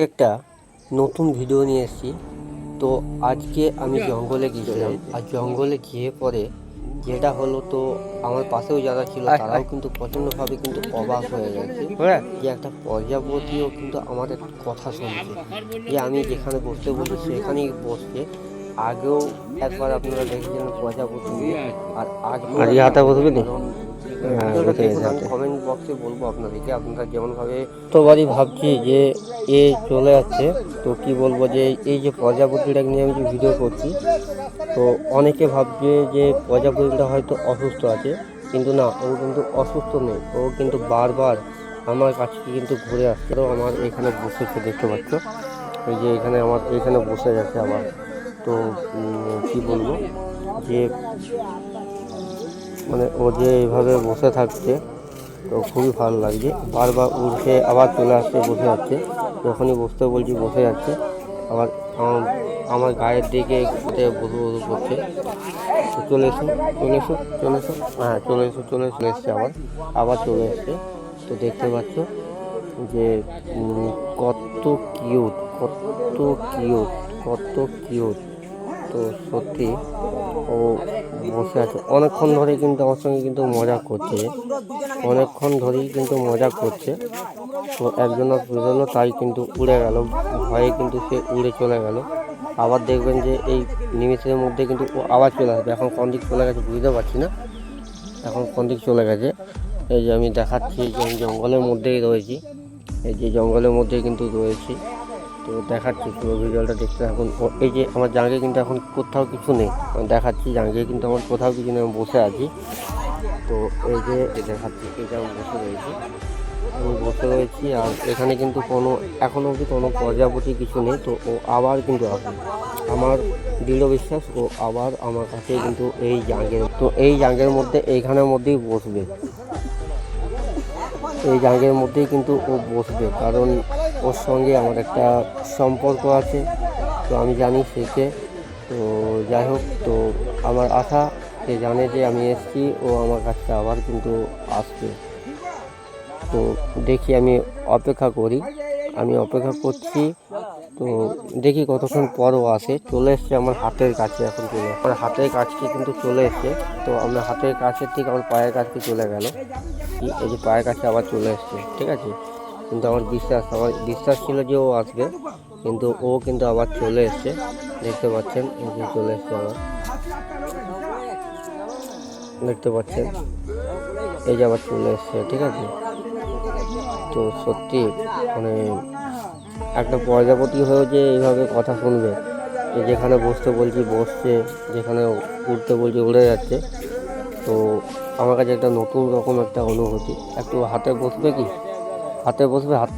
একটা নতুন ভিডিও নিয়ে এসেছি। তো আজকে আমি জঙ্গলে গিয়েছিলাম। আর জঙ্গলে গিয়ে পরে যেটা হলো তো আমার পাশেও যারা ছিল তারাও কিন্তু প্রচণ্ডভাবে কিন্তু অবাক হয়ে গেছে যে একটা প্রজাপতিও কিন্তু আমাদের কথা শুনছে। যে আমি যেখানে বসতে বলি সেখানেই বসছে। আগেও একবার আপনারা দেখেছেন প্রজাপতি আর আজ আর বসবে নি? হ্যাঁ। কমেন্ট বক্সে বলব আপনাদেরকে আপনারা যেমনভাবে তোবারই ভাবছি যে এ চলে যাচ্ছে তো কি বলব যে এই যে প্রজাপতিটাকে নিয়ে আমি যে ভিডিও করছি তো অনেকে ভাবছে যে প্রজাপতিটা হয়তো অসুস্থ আছে কিন্তু না ও কিন্তু অসুস্থ নেই ও কিন্তু বারবার আমার কাছে কিন্তু ঘুরে আসছে তো আমার এখানে বসেছে দেখতে পাচ্ছ এই যে এখানে আমার এখানে বসে গেছে আবার তো কি বলব যে মানে ও যে এইভাবে বসে থাকছে, তো খুবই ভালো লাগছে। বারবার উঠে আবার চলে আসছে, বসে যাচ্ছে। যখনই বসতে বলছি, বসে যাচ্ছে। আবার আম- আমার গায়ের দিকে বসু বসু করছে চলে এসো চলে এসো চলে এসো। হ্যাঁ চলে এসো, চলে চলে এসছে আবার আবার চলে এসছে। তো দেখতে পাচ্ছ যে কত কিউট কত কিউট কত কিউট তো সত্যি ও বসে আছে। অনেকক্ষণ ধরে কিন্তু আমার সঙ্গে কিন্তু মজা করছে। অনেকক্ষণ ধরেই কিন্তু মজা করছে। তো একজনের বেরোলো তাই কিন্তু উড়ে গেল। ভয়ে কিন্তু সে উড়ে চলে গেল। আবার দেখবেন যে এই নিমিষের মধ্যে কিন্তু ও আবার চলে আসবে। এখন কোন দিক চলে গেছে বুঝতে পারছি না। এখন কোন দিক চলে গেছে। এই যে আমি দেখাচ্ছি যে আমি জঙ্গলের মধ্যেই রয়েছি। এই যে জঙ্গলের মধ্যেই কিন্তু রয়েছি। তো দেখাচ্ছি পুরো ভিডিওটা দেখতে এখন এই যে আমার জাঙ্গে কিন্তু এখন কোথাও কিছু নেই। আমি দেখাচ্ছি জাঙ্গে কিন্তু আমার কোথাও কিছু নেই, আমি বসে আছি। তো এই যে দেখাচ্ছি, এই যে আমি বসে রয়েছি। আমি বসে রয়েছি আর এখানে কিন্তু কোনো এখনও অবধি কোনো প্রজাপতি কিছু নেই। তো ও আবার কিন্তু আসবে। আমার দৃঢ় বিশ্বাস, ও আবার আমার কাছে কিন্তু এই জাঙ্গের, তো এই জাঙ্গের মধ্যে, এইখানের মধ্যেই বসবে। এই জায়গার মধ্যেই কিন্তু ও বসবে। কারণ ওর সঙ্গে আমার একটা সম্পর্ক আছে, তো আমি জানি সেকে তো যাই হোক, তো আমার আশা, সে জানে যে আমি এসেছি, ও আমার কাছে আবার কিন্তু আসবে। তো দেখি আমি অপেক্ষা করি, আমি অপেক্ষা করছি, তো দেখি কতক্ষণ পর ও আসে। চলে এসছে আমার হাতের কাছে এখন চলে আমার হাতের কাছে কিন্তু চলে এসছে, তো আমার হাতের কাছে ঠিক আমার পায়ের কাছে চলে গেল। এই যে পায়ের কাছে আবার চলে এসছে, ঠিক আছে? কিন্তু আমার বিশ্বাস আমার বিশ্বাস ছিল যে ও আসবে, কিন্তু ও কিন্তু আবার চলে এসছে। দেখতে পাচ্ছেন চলে এসছে আবার। দেখতে পাচ্ছেন, এই যে আবার চলে এসছে, ঠিক আছে? তো সত্যি মানে একটা প্রজাপতি হয়েও যে এইভাবে কথা শুনবে যেখানে বসতে বলছি বসছে, যেখানে উঠতে বলছি উড়ে যাচ্ছে, তো আমার কাছে একটা নতুন রকম একটা অনুভূতি। একটু হাতে বসবে কি? হাতে বসবে হাত